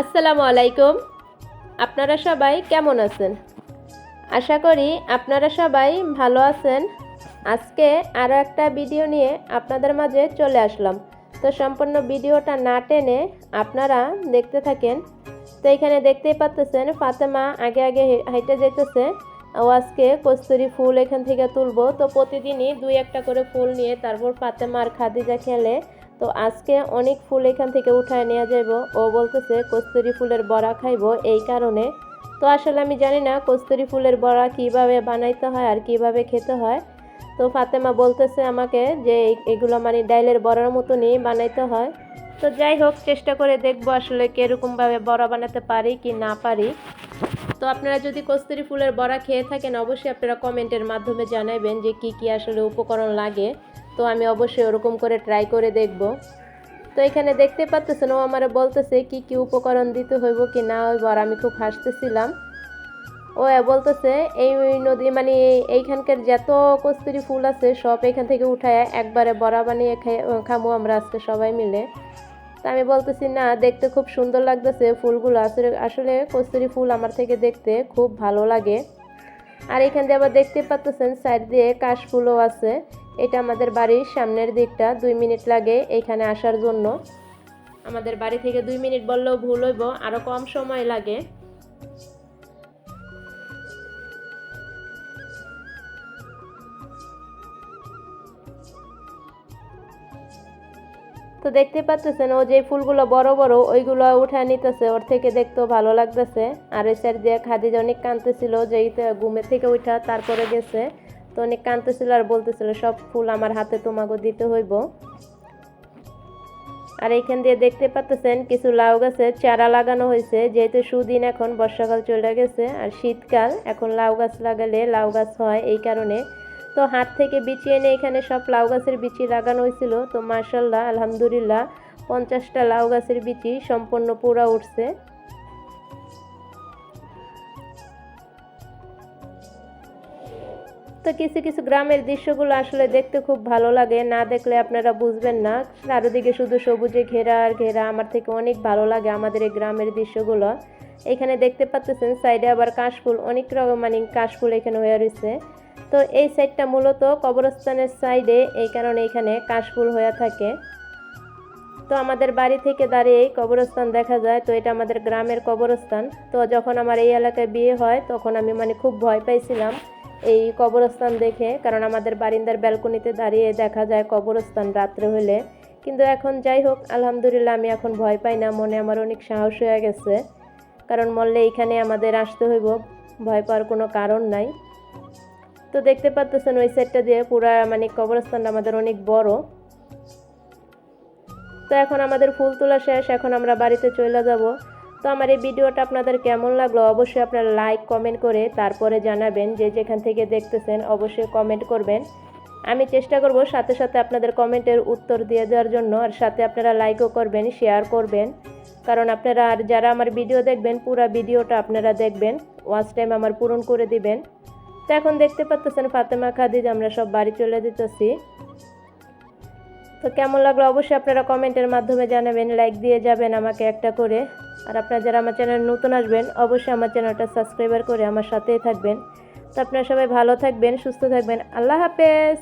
আসসালামু আলাইকুম। আপনারা সবাই কেমন আছেন? আশা করি আপনারা সবাই ভালো আছেন। আজকে আরও একটা ভিডিও নিয়ে আপনাদের মাঝে চলে আসলাম। তো সম্পূর্ণ ভিডিওটা না টেনে আপনারা দেখতে থাকেন। তো এখানে দেখতেই পাচ্তেছেন, ফাতেমা আগে আগে হেঁটে যেতেছে। ও আজকে কস্তুরি ফুল এখান থেকে তুলবো। তো প্রতিদিনই দুই একটা করে ফুল নিয়ে তারপর ফাতেমা আর খাদিজা খেলে তো আজকে অনেক ফুল এখান থেকে উঠায় নিয়ে যাব ও বলতেছে, কস্তুরি ফুলের বড়া খাইবো এই কারণে। তো আসলে আমি জানি না, কস্তুরি ফুলের বড়া কীভাবে বানাইতে হয় আর কীভাবে খেতে হয়। তো ফাতেমা বলতেছে আমাকে যে এগুলো মানে ডাইলের বড়ার মতনই বানাইতে হয়। তো যাই হোক, চেষ্টা করে দেখব আসলে কীরকমভাবে বড়া বানাতে পারি কি না পারি। তো আপনারা যদি কস্তুরি ফুলের বড়া খেয়ে থাকেন, অবশ্যই আপনারা কমেন্টের মাধ্যমে জানাবেন যে কি কি আসলে উপকরণ লাগে। তো আমি অবশ্যই ওরকম করে ট্রাই করে দেখব। তো এখানে দেখতে পাচ্ছেন ও আমার বলতেছে কি কি উপকরণ দিতে হইব কি না হইব, আর আমি খুব হাসতেছিলাম। ও বলতেছে, এই নদী মানে এইখানকার যত কস্তুরি ফুল আছে, সব এখান থেকে উঠায় একবারে বড়া বানিয়ে খামু আমরা আজকে সবাই মিলে। তা আমি বলতেছি, না, দেখতে খুব সুন্দর লাগতেছে ফুলগুলো। আসলে আসলে কস্তুরি ফুল আমার থেকে দেখতে খুব ভালো লাগে। আর এখান দিয়ে আবার দেখতে পাচ্ছেন সাইড দিয়ে কাশফুলও আছে। এটা আমাদের বাড়ির সামনের দিকটা, দুই মিনিট লাগে এখানে আসার জন্য। আমাদের বাড়ি থেকে দুই মিনিট বললেও ভুল হইব আরও কম সময় লাগে। তো দেখতে পাচ্ছেন, ও যে ফুলগুলো বড় বড়, ওইগুলো উঠায় নিতেছে, ওর থেকে দেখতেও ভালো লাগতেছে। আর সাইড দিয়ে খাদিজা অনেক কাঁদতেছিল যে এইটা ঘুমের থেকে উঠা তারপরে গেছে। তো অনেক কাঁদতেছিল আর বলতেছিল, সব ফুল আমার হাতে তোমাকে দিতে হইব। আর এইখান দিয়ে দেখতে পাচ্ছেন কিছু লাউ গাছে চারা লাগানো হয়েছে, যেহেতু সুদিন এখন বর্ষাকাল চলে গেছে আর শীতকাল, এখন লাউ গাছ লাগালে লাউ গাছ হয় এই কারণে। তো হাত থেকে বিচি এনে এখানে সব লাউ গাছের বিচি লাগানো হয়েছিল। তো মার্শাল্লাহ আলহামদুলিল্লাহ, পঞ্চাশটা লাউ গাছের বিচি সম্পূর্ণ পুরা উঠছে। তো কিছু কিছু গ্রামের দৃশ্যগুলো আসলে দেখতে খুব ভালো লাগে। না দেখলে আপনারা বুঝবেন না। চারিদিকে শুধু সবুজে ঘেরা আর ঘেরা আমার থেকে অনেক ভালো লাগে আমাদের এই গ্রামের দৃশ্যগুলো। এখানে দেখতে পাচ্ছেন সাইডে আবার কাশফুল, অনেক রকম মানে কাশফুল এখানে হয়ে রয়েছে। তো এই সাইডটা মূলত কবরস্থানের সাইডে, এই কারণে এখানে কাশফুল হয়ে থাকে। তো আমাদের বাড়ি থেকে দাঁড়িয়ে কবরস্থান দেখা যায়। তো এটা আমাদের গ্রামের কবরস্থান। তো যখন আমার এই এলাকায় বিয়ে হয়, তখন আমি মানে খুব ভয় পাইছিলাম। এই কবরস্থান দেখে, কারণ আমাদের বারিন্দার ব্যালকনিতে দাঁড়িয়ে দেখা যায় কবরস্থান রাত্রে হলে। কিন্তু এখন যাই হোক, আলহামদুলিল্লাহ আমি এখন ভয় পাই না, মনে আমার অনেক সাহস হয়ে গেছে। কারণ মরলে এইখানে আমাদের আসতে হইব, ভয় পাওয়ার কোনো কারণ নাই। তো দেখতে পাচ্ছেন ওই সাইডটা দিয়ে পুরা মানে কবরস্থানটা আমাদের অনেক বড়। তো এখন আমাদের ফুল তোলা শেষ, এখন আমরা বাড়িতে চলে যাব। তো আমার এই ভিডিওটা আপনাদের কেমন লাগল অবশ্যই আপনারা লাইক কমেন্ট করে তারপরে জানাবেন যে যেখান থেকে দেখতেছেন অবশ্যই কমেন্ট করবেন। আমি চেষ্টা করব সাথে সাথে আপনাদের কমেন্টের উত্তর দিয়ে দেওয়ার জন্য আর সাথে আপনারা লাইকও করবেন শেয়ার করবেন। কারণ আপনারা আর যারা আমার ভিডিও দেখবেন, পুরো ভিডিওটা আপনারা দেখবেন ওয়াচ টাইম আমার পূরণ করে দিবেন। তো এখন দেখতে পাচ্ছেন ফাতেমা, খাদিজ, আমরা সব বাড়ি চলে দিতেছি তো কেমন লাগল অবশ্যই আপনারা কমেন্টের মাধ্যমে জানাবেন লাইক দিয়ে যাবেন আমাকে একটা করে। আর আপনারা যারা আমার চ্যানেল নতুন আসবেন, অবশ্যই আমার চ্যানেলটা সাবস্ক্রাইবার করে আমার সাথেই থাকবেন। তো আপনারা সবাই ভালো থাকবেন, সুস্থ থাকবেন। আল্লাহ হাফেজ!